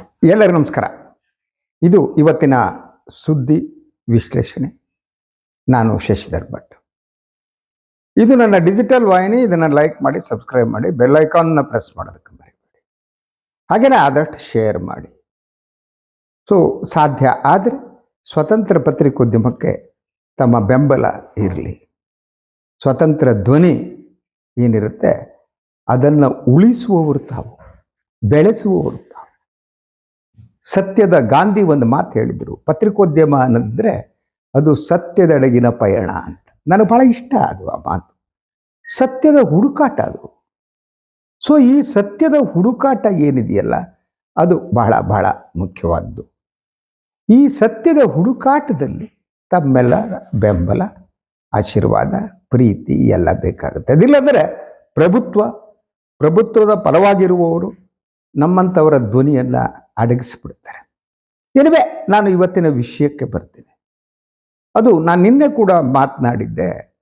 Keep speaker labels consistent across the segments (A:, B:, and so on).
A: ಎಲ್ಲರಿಗೂ ನಮಸ್ಕಾರ. ಇದು ಇವತ್ತಿನ ಸುದ್ದಿ ವಿಶ್ಲೇಷಣೆ. ನಾನು ಶಶಿಧರ್ ಭಟ್. ಇದು ನನ್ನ ಡಿಜಿಟಲ್ ವಾಹಿನಿ, ಇದನ್ನು ಲೈಕ್ ಮಾಡಿ, ಸಬ್ಸ್ಕ್ರೈಬ್ ಮಾಡಿ, ಬೆಲ್ ಐಕಾನ್ನ ಪ್ರೆಸ್ ಮಾಡೋದಕ್ಕೆ ಮರಿಬೇಡಿ. ಹಾಗೆಯೇ ಆದಷ್ಟು ಶೇರ್ ಮಾಡಿ. ಸೊ, ಸಾಧ್ಯ ಆದರೆ ಸ್ವತಂತ್ರ ಪತ್ರಿಕೋದ್ಯಮಕ್ಕೆ ತಮ್ಮ ಬೆಂಬಲ ಇರಲಿ. ಸ್ವತಂತ್ರ ಧ್ವನಿ ಏನಿರುತ್ತೆ, ಅದನ್ನು ಉಳಿಸುವವರು ತಾವು, ಬೆಳೆಸುವವರು ಸತ್ಯದ ಗಾಂಧಿ ಒಂದು ಮಾತು ಹೇಳಿದರು. ಪತ್ರಿಕೋದ್ಯಮ ಅನ್ನಿದ್ರೆ ಅದು ಸತ್ಯದೆಡೆಗಿನ ಪಯಣ ಅಂತ. ನನಗೆ ಬಹಳ ಇಷ್ಟ ಅದು ಆ ಮಾತು. ಸತ್ಯದ ಹುಡುಕಾಟ ಅದು. ಸೊ ಈ ಸತ್ಯದ ಹುಡುಕಾಟ ಏನಿದೆಯಲ್ಲ, ಅದು ಬಹಳ ಬಹಳ ಮುಖ್ಯವಾದ್ದು. ಈ ಸತ್ಯದ ಹುಡುಕಾಟದಲ್ಲಿ ತಮ್ಮೆಲ್ಲ ಬೆಂಬಲ, ಆಶೀರ್ವಾದ, ಪ್ರೀತಿ ಎಲ್ಲ ಬೇಕಾಗುತ್ತೆ. ಅದಿಲ್ಲಂದರೆ ಪ್ರಭುತ್ವ, ಪ್ರಭುತ್ವದ ಪರವಾಗಿರುವವರು ನಮ್ಮಂಥವರ ಧ್ವನಿಯನ್ನು ಅಡಗಿಸ್ಬಿಡ್ತಾರೆ. ಎನಿವೆ ನಾನು ಇವತ್ತಿನ ವಿಷಯಕ್ಕೆ ಬರ್ತೀನಿ. ಅದು ನಾನು ನಿನ್ನೆ ಕೂಡ ಮಾತನಾಡಿದ್ದೆ.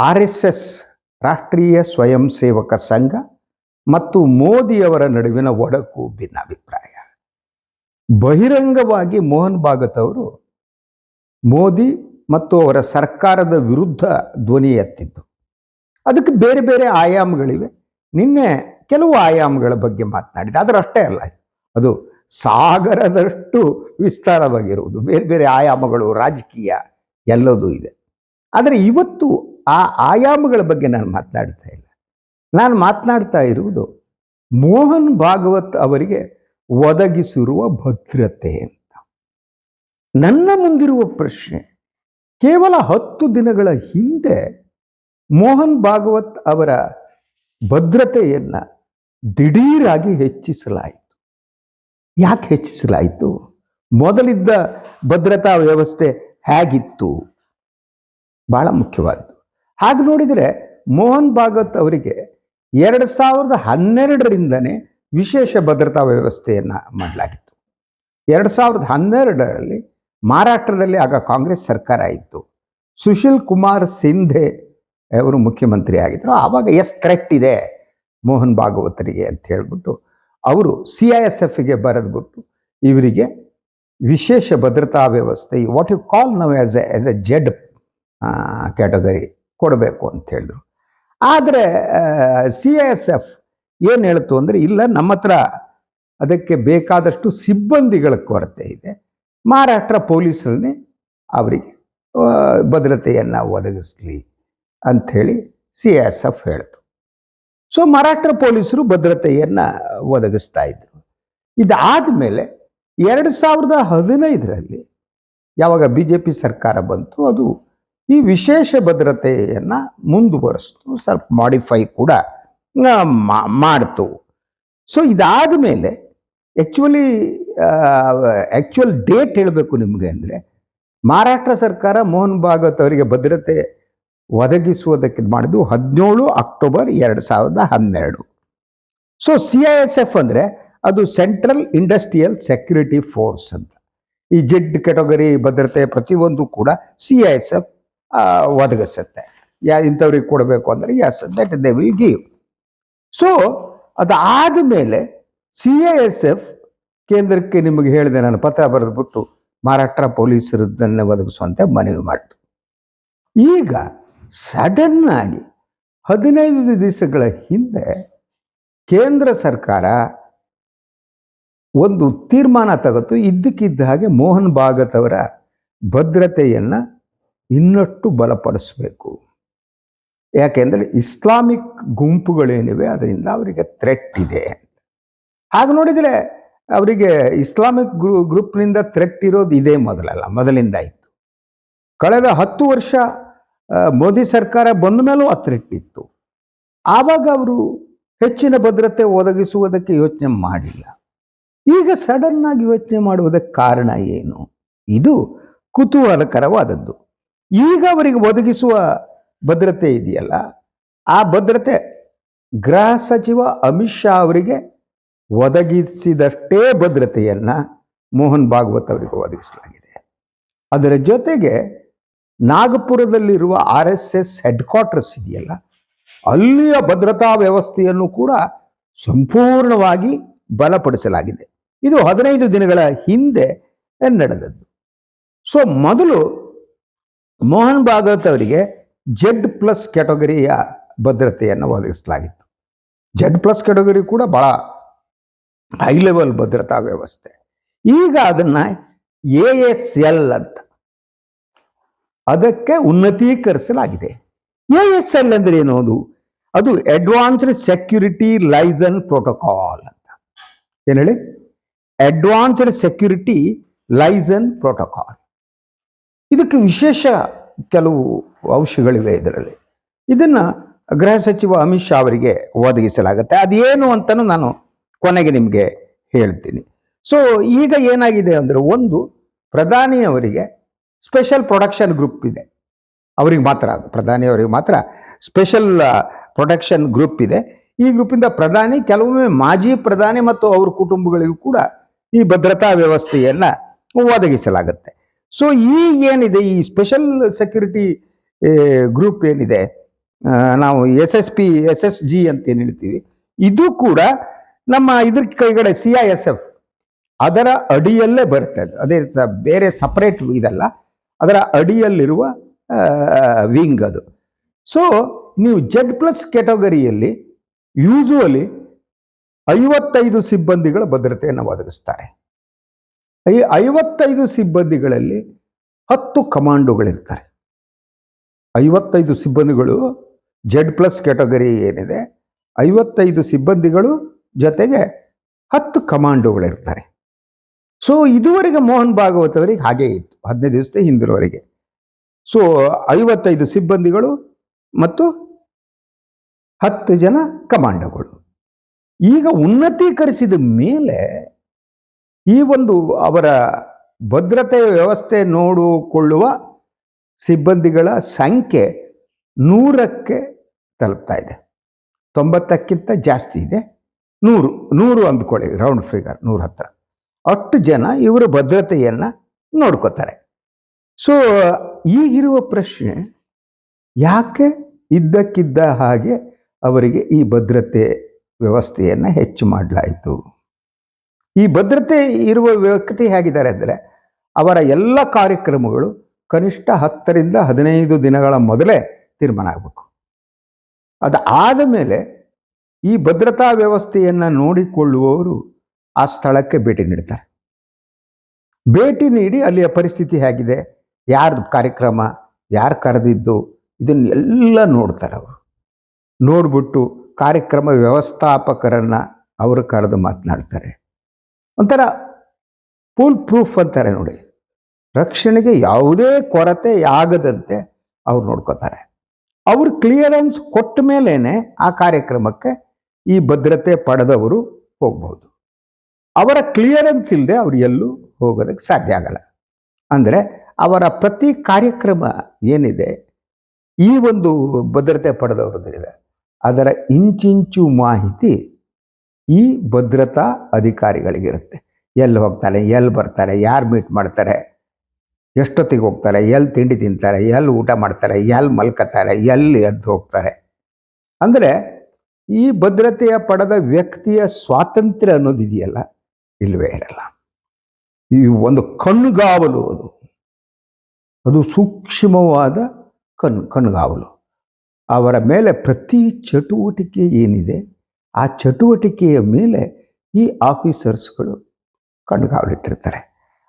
A: ಆರ್ ಎಸ್ ಎಸ್ ರಾಷ್ಟ್ರೀಯ ಸ್ವಯಂ ಸೇವಕ ಸಂಘ ಮತ್ತು ಮೋದಿಯವರ ನಡುವಿನ ಒಡಕು ಭಿನ್ನಾಭಿಪ್ರಾಯ. ಬಹಿರಂಗವಾಗಿ ಮೋಹನ್ ಭಾಗತ್ ಅವರು ಮೋದಿ ಮತ್ತು ಅವರ ಸರ್ಕಾರದ ವಿರುದ್ಧ ಧ್ವನಿ ಎತ್ತಿದ್ದು. ಅದಕ್ಕೆ ಬೇರೆ ಬೇರೆ ಆಯಾಮಗಳಿವೆ. ನಿನ್ನೆ ಕೆಲವು ಆಯಾಮಗಳ ಬಗ್ಗೆ ಮಾತನಾಡಿದೆ. ಆದರೆ ಅಷ್ಟೇ ಅಲ್ಲ ಅದು ಸಾಗರದಷ್ಟು ವಿಸ್ತಾರವಾಗಿರುವುದು. ಬೇರೆ ಬೇರೆ ಆಯಾಮಗಳು, ರಾಜಕೀಯ ಎಲ್ಲದೂ ಇದೆ. ಆದರೆ ಇವತ್ತು ಆ ಆಯಾಮಗಳ ಬಗ್ಗೆ ನಾನು ಮಾತನಾಡ್ತಾ ಇಲ್ಲ. ನಾನು ಮಾತನಾಡ್ತಾ ಇರುವುದು ಮೋಹನ್ ಭಾಗವತ್ ಅವರಿಗೆ ಒದಗಿಸಿರುವ ಭದ್ರತೆ ಅಂತ. ನನ್ನ ಮುಂದಿರುವ ಪ್ರಶ್ನೆ, ಕೇವಲ ಹತ್ತು ದಿನಗಳ ಹಿಂದೆ ಮೋಹನ್ ಭಾಗವತ್ ಅವರ ಭದ್ರತೆಯನ್ನು ದಿಢೀರಾಗಿ ಹೆಚ್ಚಿಸಲಾಯಿತು. ಯಾಕೆ ಹೆಚ್ಚಿಸಲಾಯಿತು? ಮೊದಲಿದ್ದ ಭದ್ರತಾ ವ್ಯವಸ್ಥೆ ಹೇಗಿತ್ತು? ಬಹಳ ಮುಖ್ಯವಾದ್ದು. ಹಾಗೆ ನೋಡಿದರೆ ಮೋಹನ್ ಭಾಗವತ್ ಅವರಿಗೆ ಎರಡು ಸಾವಿರದ ಹನ್ನೆರಡರಿಂದನೇ ವಿಶೇಷ ಭದ್ರತಾ ವ್ಯವಸ್ಥೆಯನ್ನು ಮಾಡಲಾಗಿತ್ತು. ಎರಡು ಸಾವಿರದ ಹನ್ನೆರಡರಲ್ಲಿ ಮಹಾರಾಷ್ಟ್ರದಲ್ಲಿ ಆಗ ಕಾಂಗ್ರೆಸ್ ಸರ್ಕಾರ ಇತ್ತು. ಸುಶೀಲ್ ಕುಮಾರ್ ಸಿಂಧೆ ಅವರು ಮುಖ್ಯಮಂತ್ರಿ ಆಗಿದ್ದರು ಆವಾಗ ಎಸ್ ಥ್ರೆಟ್ ಇದೆ. ಮೋಹನ್ ಭಾಗವತರಿಗೆ ಅಂತ ಹೇಳ್ಬಿಟ್ಟು ಅವರು ಸಿ ಐ ಎಸ್ ಎಫ್ಗೆ ಬರೆದ್ಬಿಟ್ಟು ಇವರಿಗೆ ವಿಶೇಷ ಭದ್ರತಾ ವ್ಯವಸ್ಥೆ what you call now as a as a Z category ಕೊಡಬೇಕು ಅಂತ ಹೇಳಿದ್ರು. ಆದರೆ ಸಿ ಐ ಎಸ್ ಎಫ್ ಏನು ಹೇಳ್ತು ಅಂದರೆ, ಇಲ್ಲ, ನಮ್ಮ ಹತ್ರ ಅದಕ್ಕೆ ಬೇಕಾದಷ್ಟು ಸಿಬ್ಬಂದಿಗಳ ಕೊರತೆ ಇದೆ. ಮಹಾರಾಷ್ಟ್ರ ಪೊಲೀಸರನ್ನೇ ಅವರಿಗೆ ಭದ್ರತೆಯನ್ನು ಒದಗಿಸಲಿ ಅಂಥೇಳಿ ಸಿ ಎಸ್ ಎಫ್ ಹೇಳ್ತು. ಸೊ ಮರಾಠ ಪೊಲೀಸರು ಭದ್ರತೆಯನ್ನು ಒದಗಿಸ್ತಾ ಇದ್ರು. ಇದಾದ ಮೇಲೆ ಎರಡು ಸಾವಿರದ ಹದಿನೈದರಲ್ಲಿ ಯಾವಾಗ ಬಿ ಜೆ ಪಿ ಸರ್ಕಾರ ಬಂತು, ಅದು ಈ ವಿಶೇಷ ಭದ್ರತೆಯನ್ನು ಮುಂದುವರೆಸ್ತು, ಸ್ವಲ್ಪ ಮಾಡಿಫೈ ಕೂಡ ಮಾಡ್ತು. ಸೊ ಇದಾದ ಮೇಲೆ ಆ್ಯಕ್ಚುಲಿ ಆ್ಯಕ್ಚುಯಲ್ ಡೇಟ್ ಹೇಳಬೇಕು ನಿಮಗೆ ಅಂದರೆ ಮಹಾರಾಷ್ಟ್ರ ಸರ್ಕಾರ ಮೋಹನ್ ಭಾಗವತ್ ಅವರಿಗೆ ಭದ್ರತೆ ಒದಗಿಸುವುದಕ್ಕೆ ಮಾಡಿದ್ದು ಹದಿನೇಳು ಅಕ್ಟೋಬರ್ ಎರಡು ಸಾವಿರದ ಹನ್ನೆರಡು. So C I S F ಅಂದರೆ ಅದು ಸೆಂಟ್ರಲ್ ಇಂಡಸ್ಟ್ರಿಯಲ್ ಸೆಕ್ಯೂರಿಟಿ ಫೋರ್ಸ್ ಅಂತ. ಈ ಜೆಡ್ ಕೆಟಗರಿ ಭದ್ರತೆ ಪ್ರತಿಯೊಂದು ಕೂಡ ಸಿ ಐ ಎಸ್ ಎಫ್ ಒದಗಿಸುತ್ತೆ. ಯಾ, ಇಂಥವ್ರಿಗೆ ಕೊಡಬೇಕು ಅಂದರೆ yes that they will give so ಅದಾದ ಮೇಲೆ ಸಿ ಐ ಎಸ್ ಎಫ್ ಕೇಂದ್ರಕ್ಕೆ ನಿಮಗೆ ಹೇಳಿದೆ, ನಾನು ಪತ್ರ ಬರೆದ್ಬಿಟ್ಟು ಮಹಾರಾಷ್ಟ್ರ ಪೊಲೀಸರದನ್ನೇ ಒದಗಿಸುವಂತೆ ಮನವಿ ಮಾಡಿತು ಈಗ ಸಡನ್ ಆಗಿ ಹದಿನೈದು ದಿವಸಗಳ ಹಿಂದೆ ಕೇಂದ್ರ ಸರ್ಕಾರ ಒಂದು ತೀರ್ಮಾನ ತಗತ್ತು ಇದ್ದಕ್ಕಿದ್ದ ಹಾಗೆ ಮೋಹನ್ ಭಾಗತ್ ಅವರ ಭದ್ರತೆಯನ್ನು ಇನ್ನಷ್ಟು ಬಲಪಡಿಸಬೇಕು. ಯಾಕೆಂದರೆ ಇಸ್ಲಾಮಿಕ್ ಗುಂಪುಗಳೇನಿವೆ, ಅದರಿಂದ ಅವರಿಗೆ ಥ್ರೆಟ್ ಇದೆ ಹಾಗೆ ನೋಡಿದರೆ ಅವರಿಗೆ ಇಸ್ಲಾಮಿಕ್ ಗ್ರೂ, ಗ್ರೂಪ್ನಿಂದ ಥ್ರೆಟ್ ಇರೋದು ಇದೇ ಮೊದಲಲ್ಲ ಮೊದಲಿಂದ ಇತ್ತು ಕಳೆದ ಹತ್ತು ವರ್ಷ ಮೋದಿ ಸರ್ಕಾರ ಬಂದ ಮೇಲೂ ಆ ಆವಾಗ ಅವರು ಹೆಚ್ಚಿನ ಭದ್ರತೆ ಒದಗಿಸುವುದಕ್ಕೆ ಯೋಚನೆ ಮಾಡಿಲ್ಲ. ಈಗ ಸಡನ್ ಆಗಿ ಯೋಚನೆ ಮಾಡುವುದಕ್ಕೆ ಕಾರಣ ಏನು? ಇದು ಕುತೂಹಲಕರವಾದದ್ದು. ಈಗ ಅವರಿಗೆ ಒದಗಿಸುವ ಭದ್ರತೆ ಇದೆಯಲ್ಲ? ಆ ಭದ್ರತೆ ಗೃಹ ಸಚಿವ ಅಮಿತ್ ಶಾ ಅವರಿಗೆ ಒದಗಿಸಿದಷ್ಟೇ ಭದ್ರತೆಯನ್ನು ಮೋಹನ್ ಭಾಗವತ್ ಅವರಿಗೆ ಒದಗಿಸಲಾಗಿದೆ. ಅದರ ಜೊತೆಗೆ ನಾಗಪುರದಲ್ಲಿರುವ R S S headquarters ಇದೆಯಲ್ಲ, ಅಲ್ಲಿಯ ಭದ್ರತಾ ವ್ಯವಸ್ಥೆಯನ್ನು ಕೂಡ ಸಂಪೂರ್ಣವಾಗಿ ಬಲಪಡಿಸಲಾಗಿದೆ. ಇದು ಹದಿನೈದು ದಿನಗಳ ಹಿಂದೆ ನಡೆದದ್ದು. ಸೊ ಮೊದಲು ಮೋಹನ್ ಭಾಗವತ್ ಅವರಿಗೆ ಜೆಡ್ ಪ್ಲಸ್ ಕ್ಯಾಟಗರಿಯ ಭದ್ರತೆಯನ್ನು ಒದಗಿಸಲಾಗಿತ್ತು. ಜೆಡ್ ಪ್ಲಸ್ ಕ್ಯಾಟಗರಿ ಕೂಡ ಬಹಳ ಹೈ ಲೆವೆಲ್ ಭದ್ರತಾ ವ್ಯವಸ್ಥೆ. ಈಗ ಅದನ್ನ ಎ ಎಸ್ ಎಲ್ ಅಂತ ಅದಕ್ಕೆ ಉನ್ನತೀಕರಿಸಲಾಗಿದೆ. ಎ ಎಸ್ ಎಲ್ ಅಂದ್ರೆ ಏನು ಅದು? ಅದು ಅಡ್ವಾನ್ಸ್ಡ್ ಸೆಕ್ಯೂರಿಟಿ ಲೈಸನ್ ಪ್ರೋಟೋಕಾಲ್ ಅಂತ. ಏನು ಹೇಳಿ? ಅಡ್ವಾನ್ಸ್ಡ್ ಸೆಕ್ಯೂರಿಟಿ ಲೈಸನ್ ಪ್ರೋಟೋಕಾಲ್ ಇದಕ್ಕೆ ವಿಶೇಷ ಕೆಲವು ಅಂಶಗಳಿವೆ ಇದರಲ್ಲಿ. ಇದನ್ನ ಗೃಹ ಸಚಿವ ಅಮಿತ್ ಶಾ ಅವರಿಗೆ ಒದಗಿಸಲಾಗುತ್ತೆ. ಅದೇನು ಅಂತಲೂ ನಾನು ಕೊನೆಗೆ ನಿಮಗೆ ಹೇಳ್ತೀನಿ. ಸೊ ಈಗ ಏನಾಗಿದೆ ಅಂದರೆ ಒಂದು ಪ್ರಧಾನಿಯವರಿಗೆ ಸ್ಪೆಷಲ್ ಪ್ರೊಡಕ್ಷನ್ ಗ್ರೂಪ್ ಇದೆ. ಅವ್ರಿಗೆ ಮಾತ್ರ ಅದು ಪ್ರಧಾನಿಯವರಿಗೆ ಮಾತ್ರ ಸ್ಪೆಷಲ್ ಪ್ರೊಡಕ್ಷನ್ ಗ್ರೂಪ್ ಇದೆ. ಈ ಗ್ರೂಪಿಂದ ಪ್ರಧಾನಿ, ಕೆಲವೊಮ್ಮೆ ಮಾಜಿ ಪ್ರಧಾನಿ ಮತ್ತು ಅವ್ರ ಕುಟುಂಬಗಳಿಗೂ ಕೂಡ ಈ ಭದ್ರತಾ ವ್ಯವಸ್ಥೆಯನ್ನ ಒದಗಿಸಲಾಗುತ್ತೆ. ಸೊ ಈ ಏನಿದೆ, ಈ ಸ್ಪೆಷಲ್ ಸೆಕ್ಯೂರಿಟಿ ಗ್ರೂಪ್ ಏನಿದೆ ನಾವು S S P, S S G ಅಂತ ಏನು ಹೇಳ್ತೀವಿ, ಇದು ಕೂಡ ನಮ್ಮ ಇದ್ರ ಕೈಗಡೆ ಸಿ ಐ ಎಸ್ ಎಫ್ ಅದರ ಅಡಿಯಲ್ಲೇ ಬರುತ್ತೆ. ಅದು ಬೇರೆ ಸಪರೇಟ್ ಇದಲ್ಲ. ಅದರ ಅಡಿಯಲ್ಲಿರುವ ವಿಂಗ್ ಅದು. ಸೊ ನೀವು ಜೆಡ್ ಪ್ಲಸ್ ಕ್ಯಾಟಗರಿಯಲ್ಲಿ ಯೂಸುವಲಿ ಐವತ್ತೈದು ಸಿಬ್ಬಂದಿಗಳ ಭದ್ರತೆಯನ್ನು ಒದಗಿಸ್ತಾರೆ. ಈ ಐವತ್ತೈದು ಸಿಬ್ಬಂದಿಗಳಲ್ಲಿ ಹತ್ತು ಕಮಾಂಡೋಗಳಿರ್ತಾರೆ. ಐವತ್ತೈದು ಸಿಬ್ಬಂದಿಗಳು ಜೆಡ್ ಪ್ಲಸ್ ಕ್ಯಾಟಗರಿ ಏನಿದೆ, ಐವತ್ತೈದು ಸಿಬ್ಬಂದಿಗಳು ಜೊತೆಗೆ ಹತ್ತು ಕಮಾಂಡೋಗಳಿರ್ತಾರೆ. ಸೊ ಇದುವರೆಗೆ ಮೋಹನ್ ಭಾಗವತ್ ಅವರಿಗೆ ಹಾಗೇ ಇತ್ತು. ಹದಿನೈದು ದಿವಸದ ಹಿಂದಿರುವವರೆಗೆ. ಸೊ ಐವತ್ತೈದು ಸಿಬ್ಬಂದಿಗಳು ಮತ್ತು ಹತ್ತು ಜನ ಕಮಾಂಡೋಗಳು. ಈಗ ಉನ್ನತೀಕರಿಸಿದ ಮೇಲೆ ಈ ಒಂದು ಅವರ ಭದ್ರತೆ ವ್ಯವಸ್ಥೆ ನೋಡಿಕೊಳ್ಳುವ ಸಿಬ್ಬಂದಿಗಳ ಸಂಖ್ಯೆ ನೂರಕ್ಕೆ ತಲುಪ್ತಾ ಇದೆ. ತೊಂಬತ್ತಕ್ಕಿಂತ ಜಾಸ್ತಿ ಇದೆ. ನೂರು ನೂರು ಅಂದ್ಕೊಳ್ಳಿ, ರೌಂಡ್ ಫಿಗರ್ ನೂರ ಹತ್ರ ಅಷ್ಟು ಜನ ಇವರ ಭದ್ರತೆಯನ್ನು ನೋಡ್ಕೋತಾರೆ. ಸೊ ಈಗಿರುವ ಪ್ರಶ್ನೆ, ಯಾಕೆ ಇದ್ದಕ್ಕಿದ್ದ ಹಾಗೆ ಅವರಿಗೆ ಈ ಭದ್ರತೆ ವ್ಯವಸ್ಥೆಯನ್ನು ಹೆಚ್ಚು ಮಾಡಲಾಯಿತು? ಈ ಭದ್ರತೆ ಇರುವ ವ್ಯಕ್ತಿ ಹೇಗಿದ್ದಾರೆ ಅಂದರೆ, ಅವರ ಎಲ್ಲ ಕಾರ್ಯಕ್ರಮಗಳು ಕನಿಷ್ಠ ಹತ್ತರಿಂದ ಹದಿನೈದು ದಿನಗಳ ಮೊದಲೇ ತೀರ್ಮಾನ ಆಗಬೇಕು. ಅದು ಆದ ಮೇಲೆ ಈ ಭದ್ರತಾ ವ್ಯವಸ್ಥೆಯನ್ನು ನೋಡಿಕೊಳ್ಳುವವರು ಆ ಸ್ಥಳಕ್ಕೆ ಭೇಟಿ ನೀಡ್ತಾರೆ. ಭೇಟಿ ನೀಡಿ ಅಲ್ಲಿಯ ಪರಿಸ್ಥಿತಿ ಹೇಗಿದೆ ಯಾರ್ದು ಕಾರ್ಯಕ್ರಮ, ಯಾರು ಕರೆದಿದ್ದು, ಇದನ್ನೆಲ್ಲ ನೋಡ್ತಾರೆ ಅವರು. ನೋಡ್ಬಿಟ್ಟು ಕಾರ್ಯಕ್ರಮ ವ್ಯವಸ್ಥಾಪಕರನ್ನ ಅವರು ಕರೆದು ಮಾತನಾಡ್ತಾರೆ. ಒಂಥರ ಫುಲ್ ಪ್ರೂಫ್ ಅಂತಾರೆ ನೋಡಿ. ರಕ್ಷಣೆಗೆ ಯಾವುದೇ ಕೊರತೆ ಆಗದಂತೆ ಅವ್ರು ನೋಡ್ಕೋತಾರೆ. ಅವ್ರು ಕ್ಲಿಯರೆನ್ಸ್ ಕೊಟ್ಟ ಮೇಲೇನೆ ಆ ಕಾರ್ಯಕ್ರಮಕ್ಕೆ ಈ ಭದ್ರತೆ ಪಡೆದವರು ಹೋಗ್ಬೋದು ಅವರ ಕ್ಲಿಯರೆನ್ಸ್ ಇಲ್ಲದೆ ಅವರು ಎಲ್ಲೂ ಹೋಗೋದಕ್ಕೆ ಸಾಧ್ಯ ಆಗಲ್ಲ. ಅಂದರೆ ಅವರ ಪ್ರತಿ ಕಾರ್ಯಕ್ರಮ ಏನಿದೆ, ಈ ಒಂದು ಭದ್ರತೆ ಪಡೆದವರದ್ದಿದೆ ಅದರ ಇಂಚಿಂಚು ಮಾಹಿತಿ ಈ ಭದ್ರತಾ ಅಧಿಕಾರಿಗಳಿಗಿರುತ್ತೆ ಎಲ್ಲಿ ಹೋಗ್ತಾರೆ, ಎಲ್ಲಿ ಬರ್ತಾರೆ, ಯಾರು ಮೀಟ್ ಮಾಡ್ತಾರೆ, ಎಷ್ಟೊತ್ತಿಗೆ ಹೋಗ್ತಾರೆ, ಎಲ್ಲಿ ತಿಂಡಿ ತಿಂತಾರೆ, ಎಲ್ಲಿ ಊಟ ಮಾಡ್ತಾರೆ, ಎಲ್ಲಿ ಮಲ್ಕತಾರೆ ಎಲ್ಲಿ ಎದ್ದು ಹೋಗ್ತಾರೆ. ಅಂದರೆ ಈ ಭದ್ರತೆಯ ಪಡೆದ ವ್ಯಕ್ತಿಯ ಸ್ವಾತಂತ್ರ್ಯ ಅನ್ನೋದಿದೆಯಲ್ಲ ಇಲ್ಲವೇ ಇರಲ್ಲ. ಈ ಒಂದು ಕಣ್ಗಾವಲು ಅದು. ಅದು ಸೂಕ್ಷ್ಮವಾದ ಕಣ್ಣು ಕಣ್ಗಾವಲು ಅವರ ಮೇಲೆ ಪ್ರತಿ ಚಟುವಟಿಕೆ ಏನಿದೆ, ಆ ಚಟುವಟಿಕೆಯ ಮೇಲೆ ಈ ಆಫೀಸರ್ಸ್ಗಳು ಕಣ್ಗಾವಲಿಟ್ಟಿರ್ತಾರೆ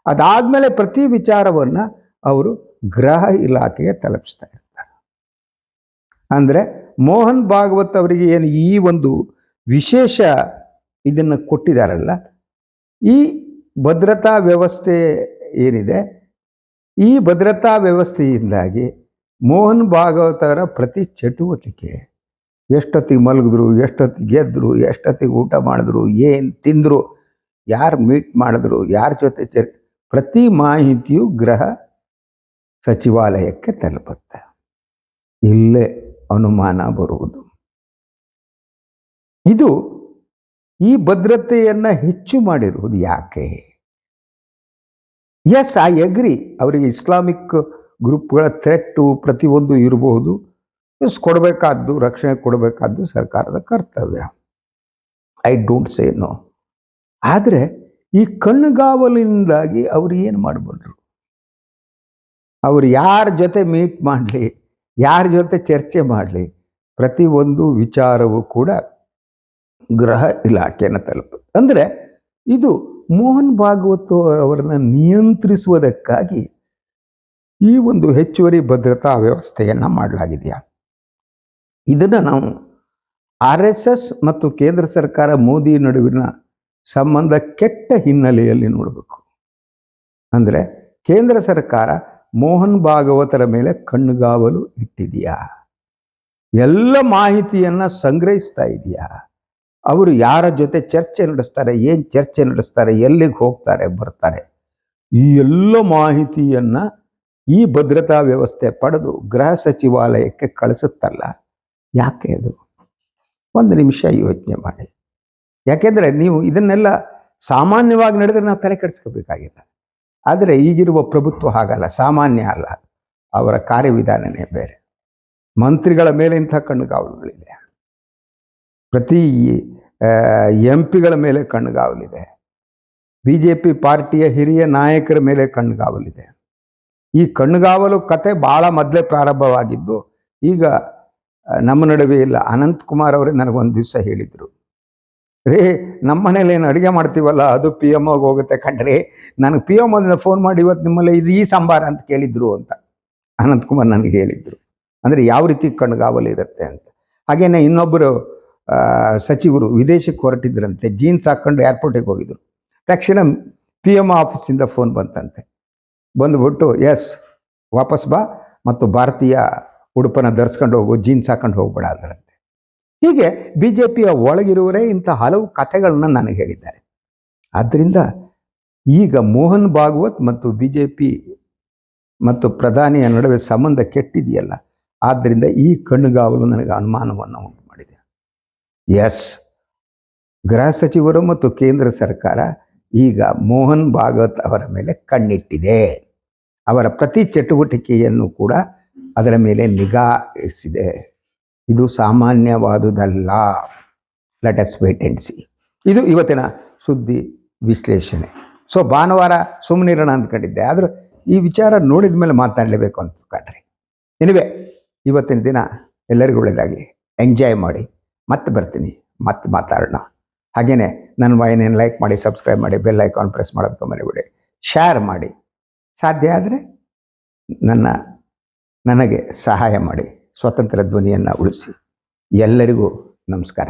A: ಅದಾದಮೇಲೆ ಪ್ರತಿ ವಿಚಾರವನ್ನು ಅವರು ಗೃಹ ಇಲಾಖೆಗೆ ತಲುಪಿಸ್ತಾ ಇರ್ತಾರೆ. ಅಂದರೆ ಮೋಹನ್ ಭಾಗವತ್ ಅವರಿಗೆ ಏನು ಈ ಒಂದು ವಿಶೇಷ ಇದನ್ನು ಕೊಟ್ಟಿದ್ದಾರಲ್ಲ ಈ ಭದ್ರತಾ ವ್ಯವಸ್ಥೆ ಏನಿದೆ? ಈ ಭದ್ರತಾ ವ್ಯವಸ್ಥೆಯಿಂದಾಗಿ ಮೋಹನ್ ಭಾಗವತರ ಪ್ರತಿ ಚಟುವಟಿಕೆ, ಎಷ್ಟೊತ್ತಿಗೆ ಮಲಗಿದ್ರು, ಎಷ್ಟೊತ್ತಿಗೆ ಗೆದ್ದರು ಎಷ್ಟೊತ್ತಿಗೆ ಊಟ ಮಾಡಿದ್ರು, ಏನು ತಿಂದರು, ಯಾರು ಮೀಟ್ ಮಾಡಿದ್ರು, ಯಾರ ಜೊತೆ ಚರ್ ಪ್ರತಿ ಮಾಹಿತಿಯು ಗೃಹ ಸಚಿವಾಲಯಕ್ಕೆ ತಲುಪುತ್ತೆ. ಇಲ್ಲೇ ಅನುಮಾನ ಬರುವುದು. ಇದು ಈ ಭದ್ರತೆಯನ್ನು ಹೆಚ್ಚು ಮಾಡಿರುವುದು ಯಾಕೆ? ಎಸ್ ಐ ಅಗ್ರಿ ಅವರಿಗೆ ಇಸ್ಲಾಮಿಕ್ ಗ್ರೂಪ್ಗಳ ಥ್ರೆಟ್ಟು ಪ್ರತಿಯೊಂದು ಇರಬಹುದು. ಎಸ್ ಕೊಡಬೇಕಾದ್ದು, ರಕ್ಷಣೆ ಕೊಡಬೇಕಾದ್ದು ಸರ್ಕಾರದ ಕರ್ತವ್ಯ. ಐ ಡೋಂಟ್ ಸೇ ನೋ ಆದರೆ ಈ ಕಣ್ಗಾವಲಿನಿಂದಾಗಿ ಅವರು ಏನು ಮಾಡಬಲ್ಲರು ಅವರು ಯಾರ ಜೊತೆ ಮೀಟ್ ಮಾಡಲಿ, ಯಾರ ಜೊತೆ ಚರ್ಚೆ ಮಾಡಲಿ, ಪ್ರತಿಯೊಂದು ವಿಚಾರವೂ ಕೂಡ ಗೃಹ ಇಲಾಖೆಯನ್ನು ತಲುಪುತ್ತೆ. ಅಂದರೆ ಇದು ಮೋಹನ್ ಭಾಗವತ್ ಅವರನ್ನು ನಿಯಂತ್ರಿಸುವುದಕ್ಕಾಗಿ ಈ ಒಂದು ಹೆಚ್ಚುವರಿ ಭದ್ರತಾ ವ್ಯವಸ್ಥೆಯನ್ನು ಮಾಡಲಾಗಿದೆಯಾ? ಇದನ್ನು ನಾವು ಆರ್ ಎಸ್ ಎಸ್ ಮತ್ತು ಕೇಂದ್ರ ಸರ್ಕಾರ ಮೋದಿ ನಡುವಿನ ಸಂಬಂಧ ಕೆಟ್ಟ ಹಿನ್ನೆಲೆಯಲ್ಲಿ ನೋಡಬೇಕು. ಅಂದರೆ ಕೇಂದ್ರ ಸರ್ಕಾರ ಮೋಹನ್ ಭಾಗವತರ ಮೇಲೆ ಕಣ್ಣುಗಾವಲು ಇಟ್ಟಿದೆಯಾ? ಎಲ್ಲ ಮಾಹಿತಿಯನ್ನು ಸಂಗ್ರಹಿಸ್ತಾ ಇದೆಯಾ? ಅವರು ಯಾರ ಜೊತೆ ಚರ್ಚೆ ನಡೆಸ್ತಾರೆ, ಏನು ಚರ್ಚೆ ನಡೆಸ್ತಾರೆ, ಎಲ್ಲಿಗೆ ಹೋಗ್ತಾರೆ, ಬರ್ತಾರೆ. ಈ ಎಲ್ಲ ಮಾಹಿತಿಯನ್ನು ಈ ಭದ್ರತಾ ವ್ಯವಸ್ಥೆ ಪಡೆದು ಗೃಹ ಸಚಿವಾಲಯಕ್ಕೆ ಕಳಿಸುತ್ತಲ್ಲ? ಯಾಕೆ ಅದು? ಒಂದು ನಿಮಿಷ ಯೋಚನೆ ಮಾಡಿ. ಯಾಕೆಂದರೆ ನೀವು ಇದನ್ನೆಲ್ಲ ಸಾಮಾನ್ಯವಾಗಿ ನಡೆದ್ರೆ ನಾವು ತಲೆ ಕೆಡಿಸ್ಕೋಬೇಕಾಗಿಲ್ಲ. ಆದರೆ ಈಗಿರುವ ಪ್ರಭುತ್ವ ಹಾಗಲ್ಲ, ಸಾಮಾನ್ಯ ಅಲ್ಲ. ಅವರ ಕಾರ್ಯವಿಧಾನನೇ ಬೇರೆ. ಮಂತ್ರಿಗಳ ಮೇಲೆ ಇಂಥ ಕಣ್ಣುಗಾವಲುಗಳಿದೆ. ಪ್ರತಿ ಎಂ ಪಿಗಳ ಮೇಲೆ ಕಣ್ಗಾವಲಿದೆ. ಬಿ ಜೆ ಪಿ ಪಾರ್ಟಿಯ ಹಿರಿಯ ನಾಯಕರ ಮೇಲೆ ಕಣ್ಗಾವಲಿದೆ. ಈ ಕಣ್ಗಾವಲು ಕತೆ ಭಾಳ ಮೊದಲೇ ಪ್ರಾರಂಭವಾಗಿದ್ದು, ಈಗ ನಮ್ಮ ನಡುವೆ ಇಲ್ಲ. ಅನಂತಕುಮಾರ್ ಅವರೇ ನನಗೊಂದು ದಿವಸ ಹೇಳಿದರು. ರೇ, ನಮ್ಮ ಮನೇಲಿ ಏನು ಅಡುಗೆ ಮಾಡ್ತೀವಲ್ಲ? ಅದು ಪಿ ಎಂ ಹೋಗುತ್ತೆ ಕಣ್ರಿ. ನನಗೆ ಪಿ ಎಂ ಫೋನ್ ಮಾಡಿ ಇವತ್ತು ನಿಮ್ಮಲ್ಲಿ ಇದು ಈ ಸಾಂಬಾರ ಅಂತ ಕೇಳಿದ್ರು ಅಂತ ಅನಂತಕುಮಾರ್ ನನಗೆ ಹೇಳಿದರು. ಅಂದರೆ ಯಾವ ರೀತಿ ಕಣ್ಗಾವಲು ಇರುತ್ತೆ ಅಂತ. ಹಾಗೆಯೇ ಇನ್ನೊಬ್ಬರು ಸಚಿವರು ವಿದೇಶಕ್ಕೆ ಹೊರಟಿದ್ರಂತೆ ಜೀನ್ಸ್ ಹಾಕ್ಕೊಂಡು ಏರ್ಪೋರ್ಟಿಗೆ ಹೋಗಿದ್ರು. ತಕ್ಷಣ ಪಿ ಎಂ ಆಫೀಸಿಂದ ಫೋನ್ ಬಂತಂತೆ. ಬಂದುಬಿಟ್ಟು ಎಸ್ ವಾಪಸ್ ಬಾ ಮತ್ತು ಭಾರತೀಯ ಉಡುಪನ್ನು ಧರಿಸ್ಕೊಂಡು ಹೋಗು ಜೀನ್ಸ್ ಹಾಕೊಂಡು ಹೋಗ್ಬೇಡ ಅದರಂತೆ. ಹೀಗೆ ಬಿ ಜೆ ಪಿಯ ಒಳಗಿರುವರೇ ಇಂಥ ಹಲವು ಕಥೆಗಳನ್ನ ನನಗೆ ಹೇಳಿದ್ದಾರೆ. ಆದ್ದರಿಂದ ಈಗ ಮೋಹನ್ ಭಾಗವತ್ ಮತ್ತು ಬಿ ಜೆ ಪಿ ಮತ್ತು ಪ್ರಧಾನಿಯ ನಡುವೆ ಸಂಬಂಧ ಕೆಟ್ಟಿದೆಯಲ್ಲ ಆದ್ದರಿಂದ ಈ ಕಣ್ಣುಗಾವಲು ನನಗೆ ಅನುಮಾನವನ್ನು ಉಂಟು. ಎಸ್. ಗೃಹ ಸಚಿವರು ಮತ್ತು ಕೇಂದ್ರ ಸರ್ಕಾರ ಈಗ ಮೋಹನ್ ಭಾಗವತ್ ಅವರ ಮೇಲೆ ಕಣ್ಣಿಟ್ಟಿದೆ. ಅವರ ಪ್ರತಿ ಚಟುವಟಿಕೆಯನ್ನು ಕೂಡ ಅದರ ಮೇಲೆ ನಿಗಾ ಇರಿಸಿದೆ. ಇದು ಸಾಮಾನ್ಯವಾದುದಲ್ಲ. Let us wait and see ಇದು ಇವತ್ತಿನ ಸುದ್ದಿ ವಿಶ್ಲೇಷಣೆ. ಸೊ ಭಾನುವಾರ ಸುಮ್ಮನಿರೋಣ ಅಂದ್ಕೊಂಡಿದ್ದೆ. ಆದರೂ ಈ ವಿಚಾರ ನೋಡಿದ ಮೇಲೆ ಮಾತಾಡಲೇಬೇಕು ಅಂತ ಕಾಣ್ರಿ. ಎನಿವೆ ಇವತ್ತಿನ ದಿನ ಎಲ್ಲರಿಗೂ ಒಳ್ಳೆಯದಾಗಿ ಎಂಜಾಯ್ ಮಾಡಿ. ಮತ್ತೆ ಬರ್ತೀನಿ ಮತ್ತೆ ಮಾತಾಡೋಣ. ಹಾಗೆಯೇ ನನ್ನ ವಾಹಿನಿಯನ್ನು ಲೈಕ್ ಮಾಡಿ ಸಬ್ಸ್ಕ್ರೈಬ್ ಮಾಡಿ ಬೆಲ್ ಐಕಾನ್ ಪ್ರೆಸ್ ಮಾಡೋದಕ್ಕೆ ಮರಿಬೇಡಿ. ಶೇರ್ ಮಾಡಿ. ಸಾಧ್ಯ ಆದರೆ ನನ್ನ, ನನಗೆ ಸಹಾಯ ಮಾಡಿ. ಸ್ವತಂತ್ರ ಧ್ವನಿಯನ್ನು ಉಳಿಸಿ. ಎಲ್ಲರಿಗೂ ನಮಸ್ಕಾರ.